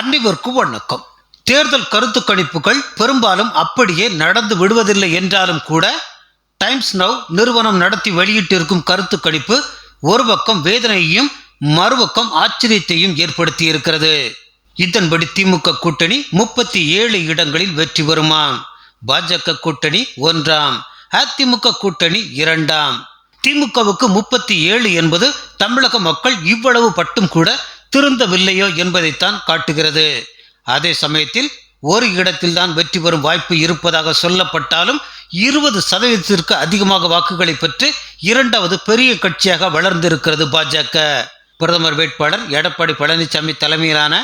அனைவருக்கும் வணக்கம். தேர்தல் கருத்து கணிப்புகள் பெரும்பாலும் அப்படியே நடந்து விடுவதில்லை என்றாலும் கூட டைம்ஸ் நவ் நிறுவனம் நடத்தி வெளியிட்டிருக்கும் கருத்து கணிப்பு ஒரு பக்கம் வேதனையையும் மறுபக்கம் ஆச்சரியத்தையும் ஏற்படுத்தி இருக்கிறது இதன்படி திமுக கூட்டணி முப்பத்தி ஏழு இடங்களில் வெற்றி பெறுமாம். பாஜக கூட்டணி ஒன்றாம். அதிமுக கூட்டணி இரண்டாம். திமுகவுக்கு முப்பத்தி ஏழு என்பது தமிழக மக்கள் இவ்வளவு பட்டும் கூட திருந்தவில்லையோ என்பதைத்தான் காட்டுகிறது. அதே சமயத்தில் ஒரு இடத்தில்தான் வெற்றி பெறும் வாய்ப்பு இருப்பதாக சொல்லப்பட்டாலும் இருபது சதவீதத்திற்கு அதிகமாக வாக்குகளை பெற்று இரண்டாவது பெரிய கட்சியாக வளர்ந்திருக்கிறது பாஜக. பிரதமர் வேட்பாளர் எடப்பாடி பழனிசாமி தலைமையிலான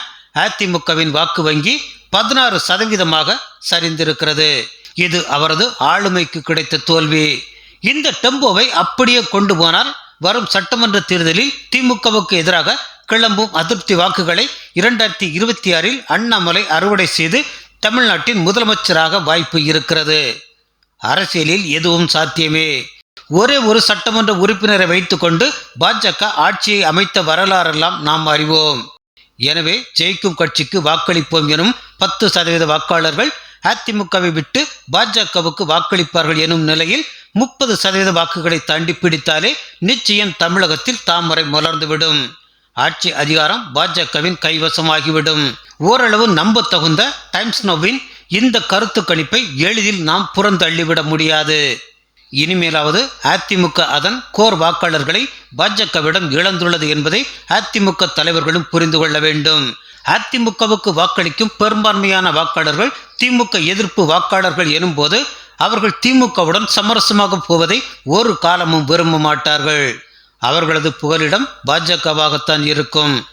அதிமுகவின் வாக்கு வங்கி பதினாறு சதவீதமாக சரிந்திருக்கிறது. இது அவரது ஆளுமைக்கு கிடைத்த தோல்வி. இந்த டெம்போவை அப்படியே கொண்டு போனால் வரும் சட்டமன்ற தேர்தலில் திமுகவுக்கு எதிராக கிளம்பும் அதிருப்தி வாக்குகளை இரண்டாயிரத்தி இருபத்தி ஆறில் அண்ணாமலை அறுவடை செய்து தமிழ்நாட்டின் முதலமைச்சராக வாய்ப்பு இருக்கிறது. அரசியலில் எதுவும் சாத்தியமே. ஒரே ஒரு சட்டமன்ற உறுப்பினரை வைத்துக்கொண்டு பாஜக ஆட்சியை அமைத்த வரலாறெல்லாம் நாம் அறிவோம். எனவே ஜெயிக்கும் கட்சிக்கு வாக்களிப்போம் எனும் பத்து சதவீத வாக்காளர்கள் அதிமுகவை விட்டு பாஜகவுக்கு வாக்களிப்பார்கள் எனும் நிலையில் முப்பது சதவீத வாக்குகளை தாண்டி பிடித்தாலே நிச்சயம் தமிழகத்தில் தாமரை மலர்ந்துவிடும். ஆட்சி அதிகாரம் பாஜகவின் கைவசமாகிவிடும். ஓரளவு நம்ப தகுந்த டைம்ஸ் நோவின் இந்த கருத்து கணிப்பை எளிதில் நாம் புறந்தள்ளிவிட முடியாது. இனிமேலாவது அதிமுக அதன் கோர் வாக்காளர்களை பாஜகவிடம் இழந்துள்ளது என்பதை அதிமுக தலைவர்களும் புரிந்து கொள்ள வேண்டும். அதிமுகவுக்கு வாக்களிக்கும் பெரும்பான்மையான வாக்காளர்கள் திமுக எதிர்ப்பு வாக்காளர்கள் எனும்போது அவர்கள் திமுகவுடன் சமரசமாக போவதை ஒரு காலமும் விரும்ப மாட்டார்கள் அவர்களது புகலிடம் பாஜகவாகத்தான் இருக்கும்.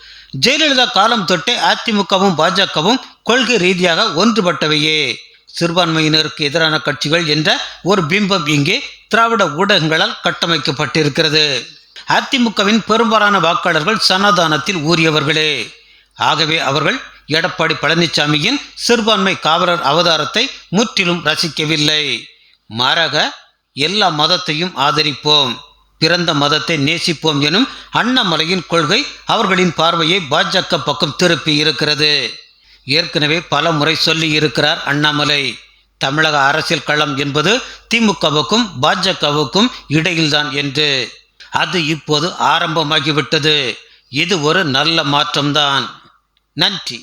ஜெயலலிதா காலம் தொட்டே அதிமுகவும் பாஜகவும் கொள்கை ரீதியாக ஒன்றுபட்டவையே. சிறுபான்மையினருக்கு எதிரான கட்சிகள் என்ற ஒரு பிம்பம் இங்கே திராவிட ஊடகங்களால் கட்டமைக்கப்பட்டிருக்கிறது. அதிமுகவின் பெரும்பாலான வாக்காளர்கள் சனாதானத்தில் ஊறியவர்களே. ஆகவே அவர்கள் எடப்பாடி பழனிசாமியின் சிறுபான்மை காவலர் அவதாரத்தை முற்றிலும் ரசிக்கவில்லை. மாறாக எல்லா மதத்தையும் ஆதரிப்போம். பிறந்த மதத்தை நேசிப்போம் எனும் அண்ணாமலையின் கொள்கை அவர்களின் பார்வையை பாஜக பக்கம் திருப்பி இருக்கிறது. ஏற்கனவே பல முறை சொல்லி இருக்கிறார் அண்ணாமலை. தமிழக அரசியல் களம் என்பது திமுகவுக்கும் பாஜகவுக்கும் இடையில்தான் என்று. அது இப்போது ஆரம்பமாகிவிட்டது. இது ஒரு நல்ல மாற்றம்தான். நன்றி.